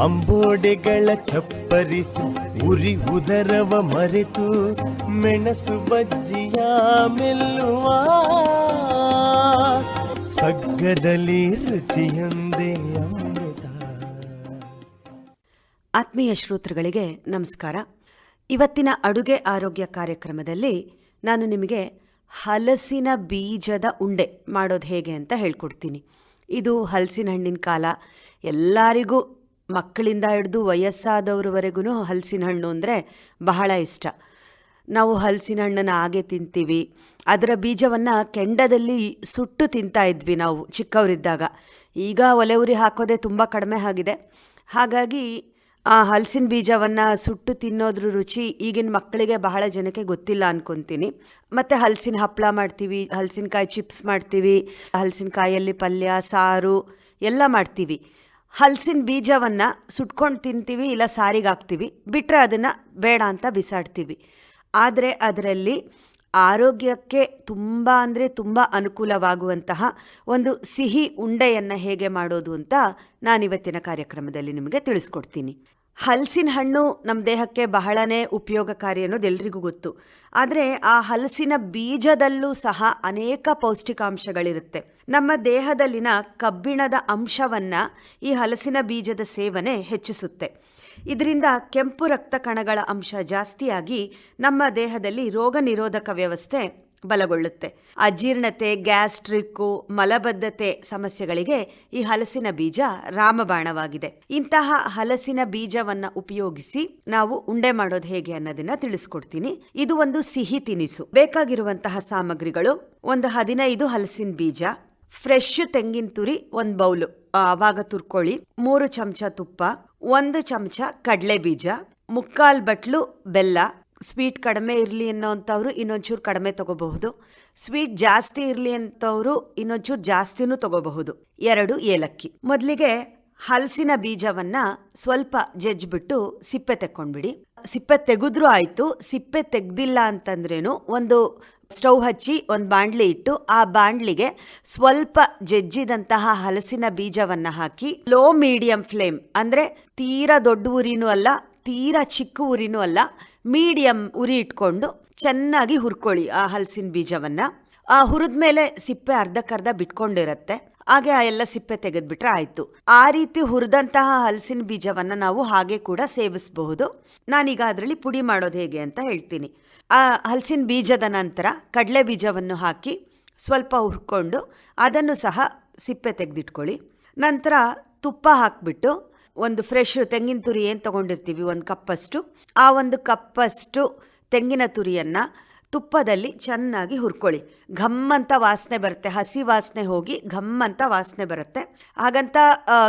ಅಂಬೋಡೆಗಳ ಚಪ್ಪರಿಸಿ, ಉರಿ ಉದರವ ಮರೆತು, ಮೆಣಸು ಬಜ್ಜಿಯ ಮೆಲ್ಲುವ. ಸಗ್ಗದಲ್ಲಿ ರುಚಿಯೊಂದೇ ಅಮೃತ. ಆತ್ಮೀಯ ಶ್ರೋತೃಗಳಿಗೆ ನಮಸ್ಕಾರ. ಇವತ್ತಿನ ಅಡುಗೆ ಆರೋಗ್ಯ ಕಾರ್ಯಕ್ರಮದಲ್ಲಿ ನಾನು ನಿಮಗೆ ಹಲಸಿನ ಬೀಜದ ಉಂಡೆ ಮಾಡೋದು ಹೇಗೆ ಅಂತ ಹೇಳ್ಕೊಡ್ತೀನಿ. ಇದು ಹಲಸಿನ ಹಣ್ಣಿನ ಕಾಲ ಎಲ್ಲರಿಗೂ ಮಕ್ಕಳಿಂದ ಹಿಡಿದು ವಯಸ್ಸಾದವ್ರವರೆಗೂ ಹಲಸಿನ ಹಣ್ಣು ಅಂದರೆ ಬಹಳ ಇಷ್ಟ. ನಾವು ಹಲಸಿನ ಹಣ್ಣನ್ನು ಹಾಗೆ ತಿಂತೀವಿ. ಅದರ ಬೀಜವನ್ನು ಕೆಂಡದಲ್ಲಿ ಸುಟ್ಟು ತಿಂತಾ ಇದ್ವಿ ನಾವು ಚಿಕ್ಕವರಿದ್ದಾಗ. ಈಗ ಒಲೆ ಉರಿ ಹಾಕೋದೇ ತುಂಬ ಕಡಿಮೆ ಆಗಿದೆ. ಹಾಗಾಗಿ ಆ ಹಲಸಿನ ಬೀಜವನ್ನು ಸುಟ್ಟು ತಿನ್ನೋದ್ರ ರುಚಿ ಈಗಿನ ಮಕ್ಕಳಿಗೆ ಬಹಳ ಜನಕ್ಕೆ ಗೊತ್ತಿಲ್ಲ ಅನ್ಕೊತೀನಿ. ಮತ್ತು ಹಲಸಿನ ಹಪ್ಪಳ ಮಾಡ್ತೀವಿ, ಹಲಸಿನಕಾಯಿ ಚಿಪ್ಸ್ ಮಾಡ್ತೀವಿ, ಹಲಸಿನಕಾಯಲ್ಲಿ ಪಲ್ಯ, ಸಾರು ಎಲ್ಲ ಮಾಡ್ತೀವಿ. ಹಲಸಿನ ಬೀಜವನ್ನು ಸುಟ್ಕೊಂಡು ತಿಂತೀವಿ ಇಲ್ಲ ಸಾರಿಗೆ ಹಾಕ್ತೀವಿ. ಬಿಟ್ಟರೆ ಅದನ್ನು ಬೇಡ ಅಂತ ಬಿಸಾಡ್ತೀವಿ. ಆದರೆ ಅದರಲ್ಲಿ ಆರೋಗ್ಯಕ್ಕೆ ತುಂಬ ಅಂದರೆ ತುಂಬ ಅನುಕೂಲವಾಗುವಂತಹ ಒಂದು ಸಿಹಿ ಉಂಡೆಯನ್ನು ಹೇಗೆ ಮಾಡೋದು ಅಂತ ನಾನಿವತ್ತಿನ ಕಾರ್ಯಕ್ರಮದಲ್ಲಿ ನಿಮಗೆ ತಿಳಿಸ್ಕೊಡ್ತೀನಿ. ಹಲಸಿನ ಹಣ್ಣು ನಮ್ಮ ದೇಹಕ್ಕೆ ಬಹಳನೇ ಉಪಯೋಗಕಾರಿ ಅನ್ನೋದು ಎಲ್ರಿಗೂ ಗೊತ್ತು. ಆದರೆ ಆ ಹಲಸಿನ ಬೀಜದಲ್ಲೂ ಸಹ ಅನೇಕ ಪೌಷ್ಟಿಕಾಂಶಗಳಿರುತ್ತೆ. ನಮ್ಮ ದೇಹದಲ್ಲಿನ ಕಬ್ಬಿಣದ ಅಂಶವನ್ನು ಈ ಹಲಸಿನ ಬೀಜದ ಸೇವನೆ ಹೆಚ್ಚಿಸುತ್ತೆ. ಇದರಿಂದ ಕೆಂಪು ರಕ್ತ ಕಣಗಳ ಅಂಶ ಜಾಸ್ತಿಯಾಗಿ ನಮ್ಮ ದೇಹದಲ್ಲಿ ರೋಗ ನಿರೋಧಕ ವ್ಯವಸ್ಥೆ ಬಲಗೊಳ್ಳುತ್ತೆ. ಅಜೀರ್ಣತೆ, ಗ್ಯಾಸ್ಟ್ರಿಕ್ಕು, ಮಲಬದ್ಧತೆ ಸಮಸ್ಯೆಗಳಿಗೆ ಈ ಹಲಸಿನ ಬೀಜ ರಾಮಬಾಣವಾಗಿದೆ. ಇಂತಹ ಹಲಸಿನ ಬೀಜವನ್ನ ಉಪಯೋಗಿಸಿ ನಾವು ಉಂಡೆ ಮಾಡೋದು ಹೇಗೆ ಅನ್ನೋದನ್ನ ತಿಳಿಸ್ಕೊಡ್ತೀನಿ. ಇದು ಒಂದು ಸಿಹಿ ತಿನಿಸು. ಬೇಕಾಗಿರುವಂತಹ ಸಾಮಗ್ರಿಗಳು ಒಂದು ಹದಿನೈದು ಹಲಸಿನ ಬೀಜ, ಫ್ರೆಶ್ ತೆಂಗಿನ ತುರಿ ಒಂದು ಬೌಲು ಆವಾಗ ತುರ್ಕೊಳ್ಳಿ. ಮೂರು ಚಮಚ ತುಪ್ಪ, ಒಂದು ಚಮಚ ಕಡಲೆ ಬೀಜ ಮುಕ್ಕಾಲ್ ಬಟ್ಲು, ಬೆಲ್ಲ ಸ್ವೀಟ್ ಕಡಿಮೆ ಇರಲಿ ಅನ್ನೋವಂಥವ್ರು ಇನ್ನೊಂಚೂರು ಕಡಿಮೆ ತಗೋಬಹುದು. ಸ್ವೀಟ್ ಜಾಸ್ತಿ ಇರಲಿ ಅಂತವರು ಇನ್ನೊಂಚೂರು ಜಾಸ್ತಿನೂ ತಗೋಬಹುದು. ಎರಡು ಏಲಕ್ಕಿ. ಮೊದಲಿಗೆ ಹಲಸಿನ ಬೀಜವನ್ನು ಸ್ವಲ್ಪ ಜಜ್ಜಿಬಿಟ್ಟು ಸಿಪ್ಪೆ ತೆಕ್ಕೊಂಡ್ಬಿಡಿ. ಸಿಪ್ಪೆ ತೆಗೆದ್ರೂ ಆಯಿತು, ಸಿಪ್ಪೆ ತೆಗ್ದಿಲ್ಲ ಅಂತಂದ್ರೇನು ಒಂದು ಸ್ಟೌವ್ ಹಚ್ಚಿ ಒಂದು ಬಾಣಲಿ ಇಟ್ಟು ಆ ಬಾಣಲಿಗೆ ಸ್ವಲ್ಪ ಜಜ್ಜಿದಂತಹ ಹಲಸಿನ ಬೀಜವನ್ನು ಹಾಕಿ, ಲೋ ಮೀಡಿಯಂ ಫ್ಲೇಮ್ ಅಂದರೆ ತೀರಾ ದೊಡ್ಡ ಊರಿನೂ ಅಲ್ಲ, ತೀರಾ ಚಿಕ್ಕ ಊರಿನೂ ಅಲ್ಲ ಮೀಡಿಯಂ ಉರಿ ಇಟ್ಕೊಂಡು ಚೆನ್ನಾಗಿ ಹುರ್ಕೊಳ್ಳಿ ಆ ಹಲಸಿನ ಬೀಜವನ್ನ. ಆ ಹುರಿದ ಮೇಲೆ ಸಿಪ್ಪೆ ಅರ್ಧಕ್ಕರ್ಧ ಬಿಟ್ಕೊಂಡಿರತ್ತೆ. ಹಾಗೆ ಆ ಎಲ್ಲ ಸಿಪ್ಪೆ ತೆಗೆದ್ಬಿಟ್ರೆ ಆಯ್ತು. ಆ ರೀತಿ ಹುರಿದಂತಹ ಹಲಸಿನ ಬೀಜವನ್ನ ನಾವು ಹಾಗೆ ಕೂಡ ಸೇವಿಸಬಹುದು. ನಾನೀಗ ಅದರಲ್ಲಿ ಪುಡಿ ಮಾಡೋದು ಹೇಗೆ ಅಂತ ಹೇಳ್ತೀನಿ. ಆ ಹಲಸಿನ ಬೀಜದ ನಂತರ ಕಡಲೆ ಬೀಜವನ್ನು ಹಾಕಿ ಸ್ವಲ್ಪ ಹುರ್ಕೊಂಡು ಅದನ್ನು ಸಹ ಸಿಪ್ಪೆ ತೆಗೆದಿಟ್ಕೊಳ್ಳಿ. ನಂತರ ತುಪ್ಪ ಹಾಕ್ಬಿಟ್ಟು ಒಂದು ಫ್ರೆಶ್ ತೆಂಗಿನ ತುರಿ ಏನು ತೊಗೊಂಡಿರ್ತೀವಿ? ಒಂದು ಕಪ್ಪಷ್ಟು. ಆ ಒಂದು ಕಪ್ಪಷ್ಟು ತೆಂಗಿನ ತುರಿಯನ್ನು ತುಪ್ಪದಲ್ಲಿ ಚೆನ್ನಾಗಿ ಹುರ್ಕೊಳ್ಳಿ. ಘಮ್ ಅಂತ ವಾಸನೆ ಬರುತ್ತೆ. ಹಸಿ ವಾಸನೆ ಹೋಗಿ ಘಮ್ ಅಂತ ವಾಸನೆ ಬರುತ್ತೆ. ಹಾಗಂತ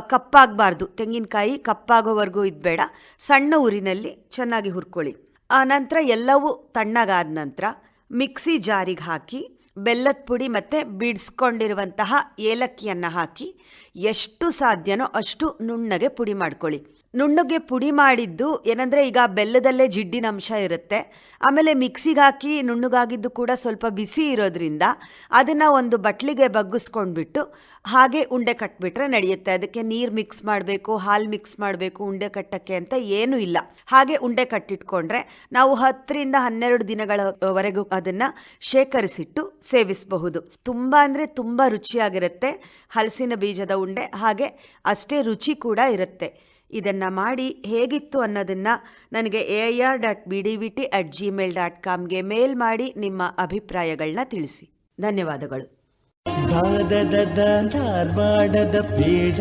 ಕಪ್ಪಾಗಬಾರ್ದು. ತೆಂಗಿನಕಾಯಿ ಕಪ್ಪಾಗೋವರೆಗೂ ಇದ್ಬೇಡ. ಸಣ್ಣ ಊರಿನಲ್ಲಿ ಚೆನ್ನಾಗಿ ಹುರ್ಕೊಳ್ಳಿ. ಆ ನಂತರ ಎಲ್ಲವೂ ತಣ್ಣಗಾದ ನಂತರ ಮಿಕ್ಸಿ ಜಾರಿಗೆ ಹಾಕಿ ಬೆಲ್ಲದ ಪುಡಿ ಮತ್ತು ಬಿಡಿಸ್ಕೊಂಡಿರುವಂತಹ ಏಲಕ್ಕಿಯನ್ನು ಹಾಕಿ ಎಷ್ಟು ಸಾಧ್ಯನೋ ಅಷ್ಟು ನುಣ್ಣಗೆ ಪುಡಿ ಮಾಡ್ಕೊಳ್ಳಿ. ನುಣ್ಣಗೆ ಪುಡಿ ಮಾಡಿದ್ದು ಏನಂದರೆ ಈಗ ಬೆಲ್ಲದಲ್ಲೇ ಜಿಡ್ಡಿನ ಅಂಶ ಇರುತ್ತೆ. ಆಮೇಲೆ ಮಿಕ್ಸಿಗೆ ಹಾಕಿ ನುಣ್ಣಗಾಗಿದ್ದು ಕೂಡ ಸ್ವಲ್ಪ ಬಿಸಿ ಇರೋದ್ರಿಂದ ಅದನ್ನು ಒಂದು ಬಟ್ಲಿಗೆ ಬಗ್ಗಿಸ್ಕೊಂಡ್ಬಿಟ್ಟು ಹಾಗೆ ಉಂಡೆ ಕಟ್ಬಿಟ್ರೆ ನಡೆಯುತ್ತೆ. ಅದಕ್ಕೆ ನೀರು ಮಿಕ್ಸ್ ಮಾಡಬೇಕು, ಹಾಲು ಮಿಕ್ಸ್ ಮಾಡಬೇಕು, ಉಂಡೆ ಕಟ್ಟಕ್ಕೆ ಅಂತ ಏನೂ ಇಲ್ಲ. ಹಾಗೆ ಉಂಡೆ ಕಟ್ಟಿಟ್ಕೊಂಡ್ರೆ ನಾವು ಹತ್ತರಿಂದ ಹನ್ನೆರಡು ದಿನಗಳವರೆಗೂ ಅದನ್ನು ಶೇಖರಿಸಿಟ್ಟು ಸೇವಿಸಬಹುದು. ತುಂಬ ಅಂದರೆ ತುಂಬ ರುಚಿಯಾಗಿರುತ್ತೆ ಹಲಸಿನ ಬೀಜದ ಉಂಡೆ. ಹಾಗೆ ಅಷ್ಟೇ ರುಚಿ ಕೂಡ ಇರುತ್ತೆ. ಇದನ್ನು ಮಾಡಿ ಹೇಗಿತ್ತು ಅನ್ನೋದನ್ನು ನನಗೆ A R dot B D V T at Gmail dot ಕಾಮ್ಗೆ mail ಮಾಡಿ ನಿಮ್ಮ ಅಭಿಪ್ರಾಯಗಳನ್ನ ತಿಳಿಸಿ. ಧನ್ಯವಾದಗಳು. ಧಾರವಾಡದ ಪೇಡ.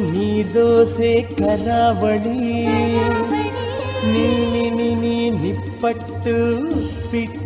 ನೀ ದೋಸೆ ಕರಾವಳಿ. ನಿನಿ ನಿಪ್ಪಟ್ಟು, ಪಿಟ್ಟು